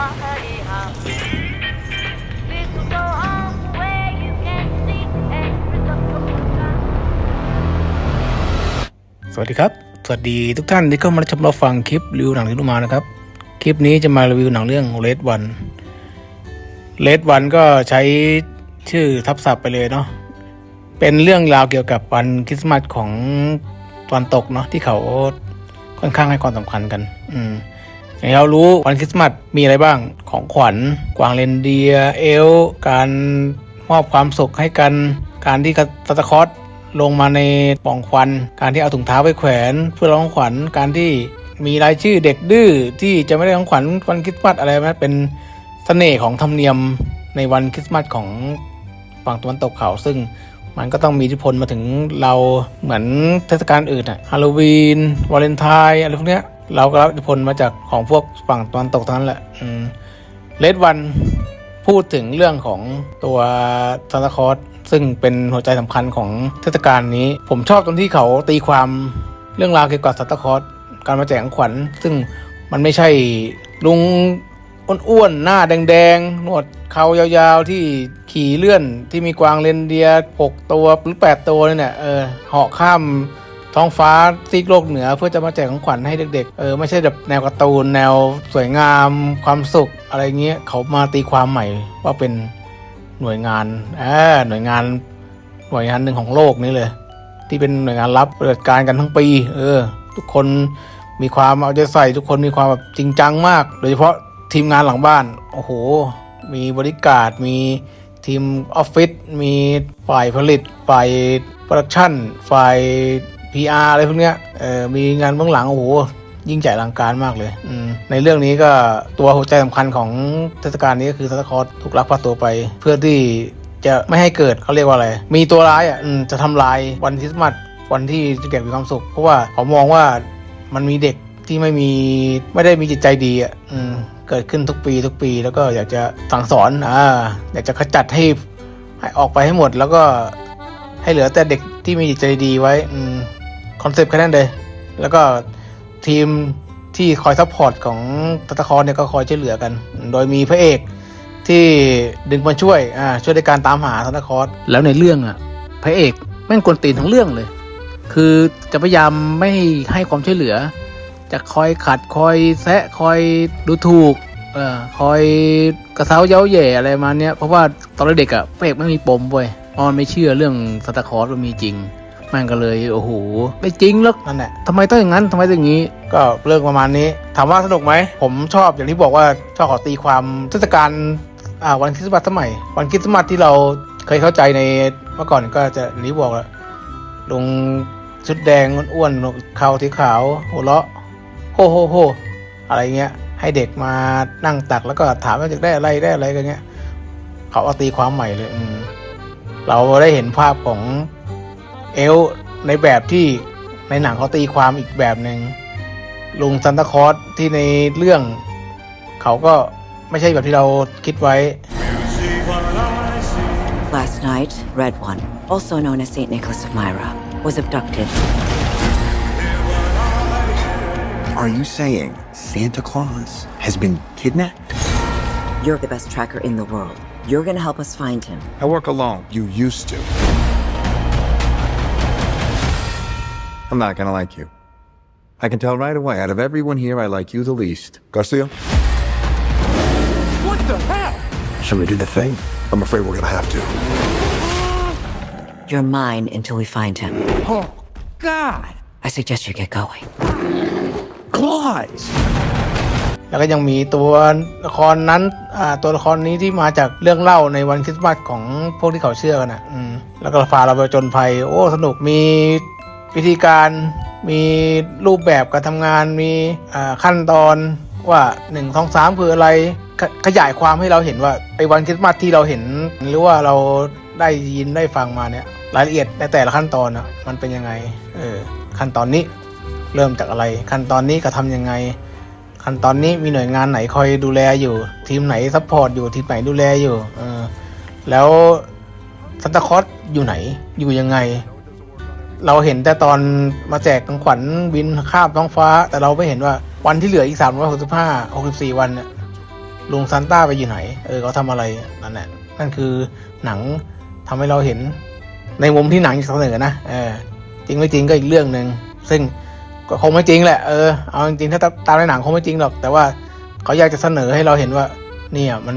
สวัสดีครับ สวัสดีทุกท่านที่เข้ามาชมเรับฟังคลิปรีวิวหนังที่ดูมานะครับ คลิปนี้จะมารีวิวหนังเรื่อง Red One Red One ก็ใช้ชื่อทับศัพท์ไปเลยเนาะ เป็นเรื่องราวเกี่ยวกับวันคริสต์มาสของตะวันตกเนาะที่เขาค่อนข้างให้ความสำคัญกัน อืม อย่างเรารู้วันคริสต์มาสมีอะไรบ้างของขวัญกวางเรนเดียเอล การมอบความสุขให้กัน การที่ซานตาคอสลงมาในป่องควัน การที่เอาถุงเท้าไปแขวนเพื่อร้องขวัญการที่มีรายชื่อเด็กดื้อที่จะไม่ได้ของขวัญวันคริสต์มาสอะไรนะเป็นเสน่ห์ของธรรมเนียมในวันคริสต์มาสของฝั่งตะวันตกเขาซึ่งมันก็ต้องมีอิทธิพลมาถึงเราเหมือนเทศกาลอื่นอะฮาโลวีนวาเลนไทน์อะไรพวกเนี้ย เราก็รับอิทธิพลมาจากของพวกฝั่งตะวันตกทั้งนั้นแหละเลดวันพูดถึงเรื่องของตัวซานตาคอสซึ่งเป็นหัวใจสำคัญของเทศกาลนี้ ผมชอบตรงที่เขาตีความเรื่องราวเกี่ยวกับซานตาคอสการมาแจกขงขวัญ ซึ่งมันไม่ใช่ลุงอ้วนๆหน้าแดงๆหนวดเขายาวๆที่ขี่เลื่อนที่มีกวางเรนเดียร์หกตัวหรือแปดตัวเนี่ยเออเหาะข้าม ท้องฟ้าซีกโลกเหนือเพื่อจะมาแจกของขวัญให้เด็ก ๆ เออไม่ใช่แบบแนวการ์ตูนแนวสวยงามความสุขอะไรเงี้ยเขามาตีความใหม่ว่าเป็นหน่วยงานเออหน่วยงานหน่วยงานหนึ่งของโลกนี้เลย ที่เป็นหน่วยงานรับปฏิบัติการกันทั้งปี เออ ทุกคนมีความเอาใจใส่ทุกคนมีความแบบจริงจังมาก โดยเฉพาะทีมงานหลังบ้านโอ้โห มีบริการมีทีมออฟฟิศมีฝ่ายผลิตฝ่ายโปรดักชั่นฝ่าย PR อะไรพวกเนี้ยเออมีงานเบื้องหลังโอ้โหยิ่งใหญ่ลังการมากเลยอืมในเรื่องนี้ก็ตัวหัวใจสำคัญของเทศกาลนี้ก็คือซานตาคลอสถูกลักพาตัวไป เพื่อที่จะไม่ให้เกิดเขาเรียกว่าอะไร มีตัวร้ายอะจะทำลายวันคริสต์มาสวันที่เด็กมีความสุข เพราะว่าเขามองว่ามันมีเด็กที่ไม่มีไม่ได้มีจิตใจดีอะเกิดขึ้นทุกปีทุกปี แล้วก็อยากจะสั่งสอนอ่าอยากจะขจัดให้ให้ออกไปให้หมด แล้วก็ให้เหลือแต่เด็กที่มีจิตใจดีไว้อื คอนเซปต์แค่นั้นเลย แล้วก็ทีมที่คอยซัพพอร์ตของตัตะคอนเนี่ยก็คอยช่วยเหลือกัน โดยมีพระเอกที่ดึงมาช่วยอ่าช่วยในการตามหาซัตาคอสแล้วในเรื่องอะพระเอกแม่งกวนตีนทั้งเรื่องเลย คือจะพยายามไม่ให้ความช่วยเหลือ จะคอยขัดคอยแซะคอยดูถูกเอ่อคอยกระเซ้าเย้าแย่อะไรมาเนี้ยเพราะว่าตอนเด็กอะพระเอกไม่มีปมเว้ยเพราะมันไม่เชื่อเรื่องซันตาคลอสว่ามีจริง แม่งก็เลยโอ้โหไม่จริงหรอกนั่นแหละทำไมต้องอย่างนั้นทำไมต้องอย่างนี้ ก็เรื่องประมาณนี้ ถามว่าสนุกไหมผมชอบอย่างที่บอกว่าชอบขอตีความเทศกาลอ่าวันคริสต์มาสสมัย วันคริสต์มาสที่เราเคยเข้าใจในเมื่อก่อนก็จะอย่างที่บอกแหละลงชุดแดงอ้วนๆเขาที่ขาวหัวเราะโฮโฮโฮอะไรเงี้ย ให้เด็กมานั่งตักแล้วก็ถามว่าจะได้อะไรได้อะไรกันเงี้ย เขาเอาตีความใหม่เลยอืมเราได้เห็นภาพของ เอลฟ์ในแบบที่ในหนังเขาตีความอีกแบบหนึ่งลุงซันตาคลอสที่ในเรื่อง เขาก็ไม่ใช่แบบที่เราคิดไว้ Last night, Red One, also known as St. Nicholas of Myra, was abducted. Are you saying Santa Claus has been kidnapped? You're the best tracker in the world. You're gonna help us find him. I work alone. You used to. I'm not gonna like you. I can tell right away. Out of everyone here, I like you the least. Garcia? What the hell? Shall we do the thing? I'm afraid we're gonna have to. You're mine until we find him. Oh, God. I suggest you get going. Claus! แล้วก็ยังมีตัวละครนั้นอ่าตัวละครนี้ที่มาจากเรื่องเล่าในวันคริสต์มาสของพวกที่เขาเชื่อกันอะอืมแล้วก็พาเราไปจนภัย โอ้ สนุกมี วิธีการมีรูปแบบการทำงานมีขั้นตอนว่า1นึ่งสองสามคืออะไรขขยายความให้เราเห็นว่าไอ้วันคริสต์มาสที่เราเห็น หรือว่าเราได้ยินได้ฟังมาเนี่ยรายละเอียดในแต่ละขั้นตอนอะมันเป็นยังไงเออขั้นตอนนี้เริ่มจากอะไร ขั้นตอนนี้กระทำยังไง ขั้นตอนนี้มีหน่วยงานไหนคอยดูแลอยู่ ทีมไหนซัพพอร์ตอยู่ทีมไหนดูแลอยู่เออแล้วซันตาคอสอยู่ไหนอยู่ยังไง เราเห็นแต่ตอนมาแจกของขวัญบินข้ามท้องฟ้า แต่เราไม่เห็นว่าวันที่เหลืออีกสามร้อยหกสิบห้าหกสิบสี่วันเนี่ยลุงซานต้าไปอยู่ไหน เออเขาทำอะไรนั่นแหละนั่นคือหนังทำให้เราเห็นในมุมที่หนังเสนอนะเออจริงไม่จริงก็อีกเรื่องหนึ่งซึ่งก็คงไม่จริงแหละเออเอาจริงๆถ้าตามในหนังคงไม่จริงหรอก แต่ว่าเขาอยากจะเสนอให้เราเห็นว่าเนี่ยมัน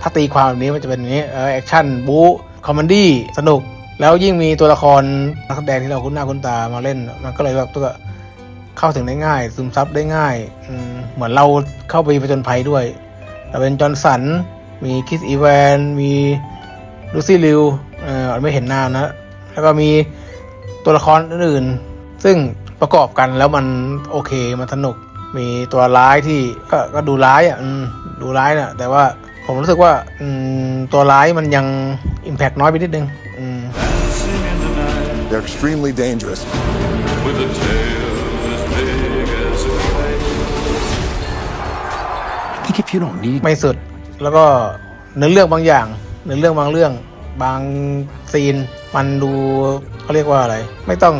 ถ้าตีความแบบนี้มันจะเป็นอย่างนี้เออแอคชั่นบู๊คอมเมดี้สนุก แล้วยิ่งมีตัวละครนักแสดงที่เราคุ้นหน้าคุ้นตามาเล่น มันก็เลยแบบตัวเข้าถึงได้ง่าย ซึมซับได้ง่ายอืเหมือนเราเข้าไปผจญภัยด้วยแต่เป็นจอห์นสัน มีคิสอีแวน มีลูซี่ลิวเออไม่เห็นหน้านะ แล้วก็มีตัวละครอื่นๆ ซึ่งประกอบกันแล้วมันโอเค มันสนุก มีตัวร้ายที่ก็ก็ดูร้ายอะดูร้ายนะแต่ว่าผมรู้สึกว่าตัวร้ายมันยังอิมแพกน้อยไปนิดนึงอื They're extremely dangerous. with a tail as big as a kite. I think if you don't need ไม่สุด แล้วก็เนื้อเรื่องบางอย่างเนื้อเรื่องบางเรื่อง บางซีน มันดูเขาเรียกว่าอะไร ไม่ต้อง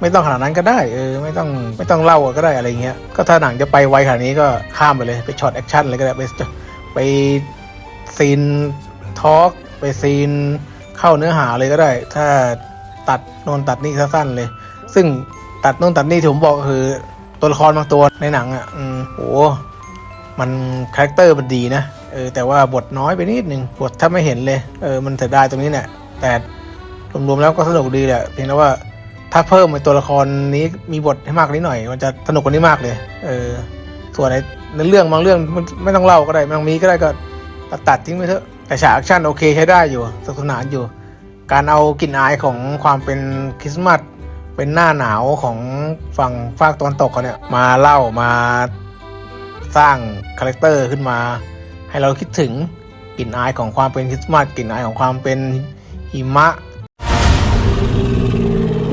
ไม่ต้องขนาดนั้นก็ได้เออไม่ต้องไม่ต้องเล่าก็ได้อะไรเงี้ยก็ถ้าหนังจะไปไวขนาดนี้ก็ข้ามไปเลยไปช็อตแอคชั่นเลยก็ได้ไปไปซีนทอล์กไปซีนเข้าเนื้อหาเลยก็ได้ ถ้า ตัดโน่นตัดนี่สั้นๆเลย ซึ่งตัดโน่นตัดนี่ที่ผมบอกก็คือ ตัวละครบางตัวในหนังอะอืมโหมันคาแรคเตอร์มันดีนะเออแต่ว่าบทน้อยไปนิดนึงบทถ้าไม่เห็นเลยเออมันเสียดายตรงนี้เนี่ยแต่รวมๆแล้วก็สนุกดีแหละเพียงแต่ว่าถ้าเพิ่มไอ้ตัวละครนี้มีบทให้มากนี้หน่อย มันจะสนุกกว่านี้มากเลย เออ ส่วนในในเรื่องบางเรื่องมันไม่ต้องเล่าก็ได้ไม่ต้องมีก็ได้ก็ตัดตัดทิ้งไปเถอะแต่ฉากแอคชั่นโอเคใช้ได้อยู่สนุกสนานอยู่ การเอากลิ่นอายของความเป็นคริสต์มาสเป็นหน้าหนาวของฝั่งภาคตะวันตกเขาเนี่ยมาเล่ามาสร้างคาแรคเตอร์ขึ้นมา ให้เราคิดถึงกลิ่นอายของความเป็นคริสต์มาสกลิ่นอายของความเป็นหิมะ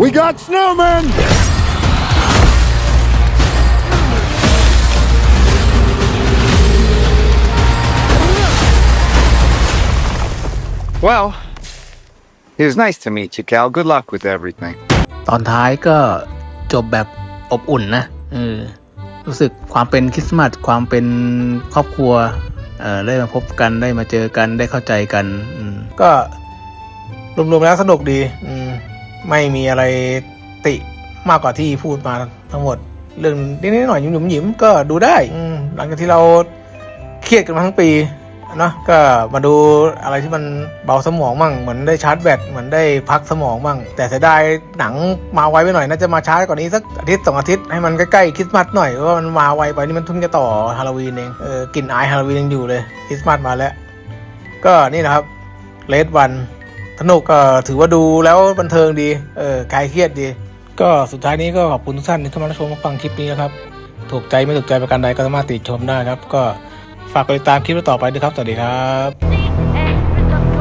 We got snowmen! Well, it was nice to meet you, Cal. Good luck with everything. ตอนท้ายก็จบแบบอบอุ่นนะเออรู้สึกความเป็นคริสต์มาสความเป็นครอบครัวเออได้มาพบกันได้มาเจอกันได้เข้าใจกันอืมก็รวมๆแล้วสนุกดีอืมไม่มีอะไรติมากกว่าที่พูดมาทั้งหมด เรื่องนิดๆหน่อยๆหยุ่มๆหยิมๆก็ดูได้อืมหลังจากที่เราเครียดกันมาทั้งปี เนาะก็มาดูอะไรที่มันเบาสมองมั่งเหมือนได้ชาร์จแบตเหมือนได้พักสมองมั่งแต่เสียดายหนังมาไวไปหน่อยน่าจะมาช้ากว่านี้สักอาทิตย์สองอาทิตย์ให้มันใกล้ๆคริสต์มาสหน่อยเพราะว่ามันมาไวไปนี่มันเพิ่งจะต่อฮาโลวีนเองเออกลิ่นอายฮาโลวีนยังอยู่เลยคริสต์มาสมาแล้ว ก็นี่นะครับเลดวันสนุกก็ถือว่าดูแล้วบันเทิงดีเออคลายเครียดดี ก็สุดท้ายนี้ก็ขอบคุณทุกท่านที่เข้ามารับชมมาฟังคลิปนี้นะครับถูกใจไม่ถูกใจประการใดก็สามารถติชมได้ครับ ก็ ฝากกดติดตามคลิปต่อไปด้วยครับ สวัสดีครับ See and result.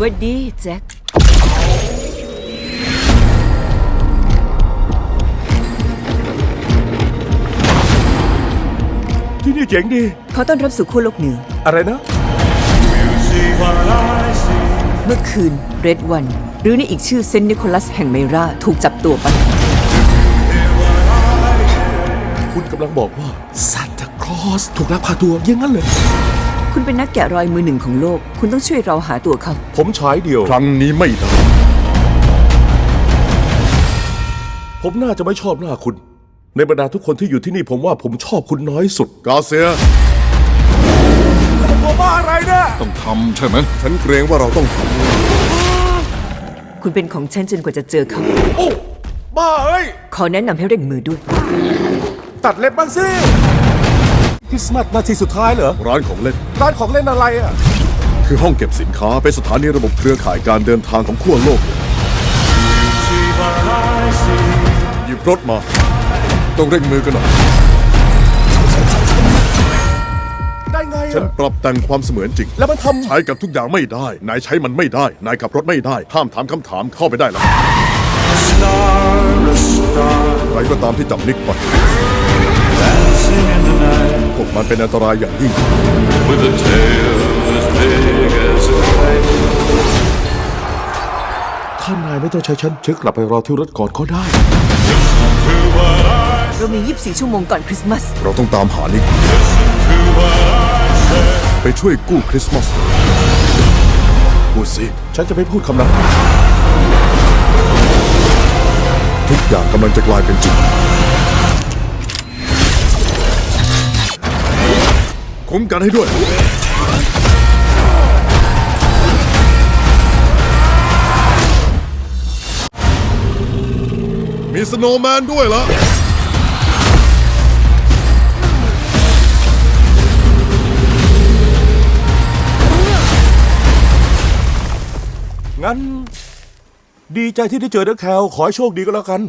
What วัดดีแจ็ค ที่นี่เจ๋งดี ขอต้อนรับสู่ขั้วโลกเหนือ อะไรนะ See what I see. เมื่อคืนเรดวัน หรือในอีกชื่อเซนต์นิโคลัสแห่งเมราถูกจับตัวไป คุณกำลังบอกว่าซานตาคลอสถูกลักพาตัวอยังงั้นเลย คุณเป็นนักแกะรอยมือหนึ่งของโลก คุณต้องช่วยเราหาตัวเขา ผมฉายเดียว ครั้งนี้ไม่ได้ผมน่าจะไม่ชอบหน้าคุณ ในบรรดาทุกคนที่อยู่ที่นี่ผมว่าผมชอบคุณน้อยสุด กาเซียตัวบ้าอะไรเนี่ยต้องทำใช่ไหม ฉันเกรงว่าเราต้องทคุณเป็นของฉันจนกว่าจะเจอเขาำโอ้บ้าเอ้ย ขอแนะนำให้เร่งมือด้วย ตัดเล็บบ้างสิคริสต์มาสนาทีสุดท้ายเหรอ ร้านของเล่น ร้านของเล่นอะไรอะ คือห้องเก็บสินค้า เป็นสถานีระบบเครือข่ายการเดินทางของขั้วโลก See what I see. หยิบรถมา ต้องเร่งมือกันหน่อย ได้ไงฉันปรับแต่งความเสมือนจริง แล้วมันทำ ใช้กับทุกอย่างไม่ได้ นายใช้มันไม่ได้ นายขับรถไม่ได้ ห้ามถามคำถามเข้าไปได้แล้ว Star, a star. ใครก็ตามที่จับนิกไป dancing in the night พวกมันเป็นอันตรายอย่างยิ่ง with a tail as big as a kite. ท่านนายไม่ต้องใช้ฉันฉันกลับไปรอที่รถก่อนก็ได้ เรามี 24 ชั่วโมงก่อนคริสต์มาส เราต้องตามหานิกไปช่วยกู้คริสต์มาสพูดสิ ฉันจะไม่พูดคำนั้น ทุกอย่างกำลังจะกลายเป็นจริง คุ้มกันให้ด้วย มีสโนว์แมนด้วยเหรอ งั้น ดีใจที่ได้เจอนักแคลขอให้โชคดีก็แล้วกัน